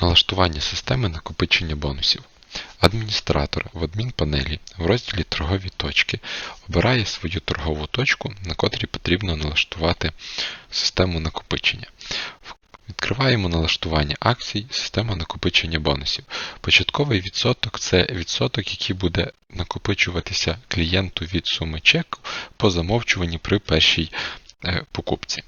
Налаштування системи накопичення бонусів. Адміністратор в адмінпанелі в розділі Торгові точки обирає свою торгову точку, на котрій потрібно налаштувати систему накопичення. Відкриваємо налаштування акцій, система накопичення бонусів. Початковий відсоток це відсоток, який буде накопичуватися клієнту від суми чеку по замовчуванні при першій покупці.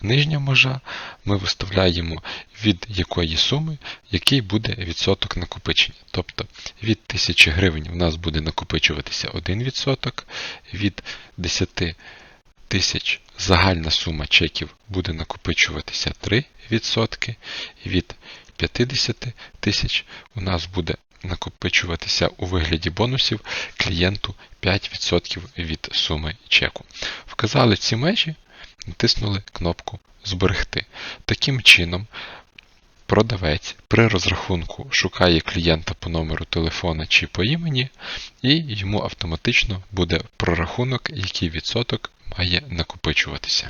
Нижня межа ми виставляємо від якої суми, який буде відсоток накопичення. Тобто від 1000 гривень в нас буде накопичуватися 1%, від 10 тисяч загальна сума чеків буде накопичуватися 3%, від 50 тисяч у нас буде накопичуватися у вигляді бонусів клієнту 5% від суми чеку. Вказали ці межі, натиснули кнопку Зберегти. Таким чином, продавець при розрахунку шукає клієнта по номеру телефона чи по імені, і йому автоматично буде прорахунок, який відсоток має накопичуватися.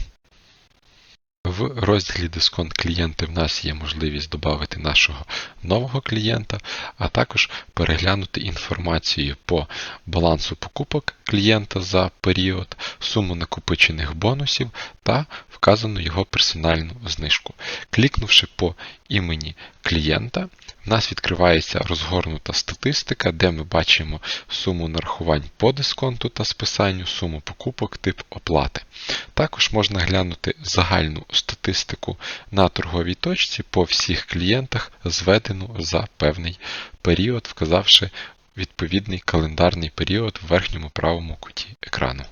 В розділі Дисконт клієнти в нас є можливість додати нашого нового клієнта, а також переглянути інформацію по балансу покупок клієнта за період, суму накопичених бонусів та вказану його персональну знижку. Клікнувши по імені клієнта, в нас відкривається розгорнута статистика, де ми бачимо суму нарахувань по дисконту та списанню, суму покупок, тип оплати. Також можна глянути загальну статистику на торговій точці по всіх клієнтах, зведену за певний період, вказавши відповідний календарний період в верхньому правому куті екрану.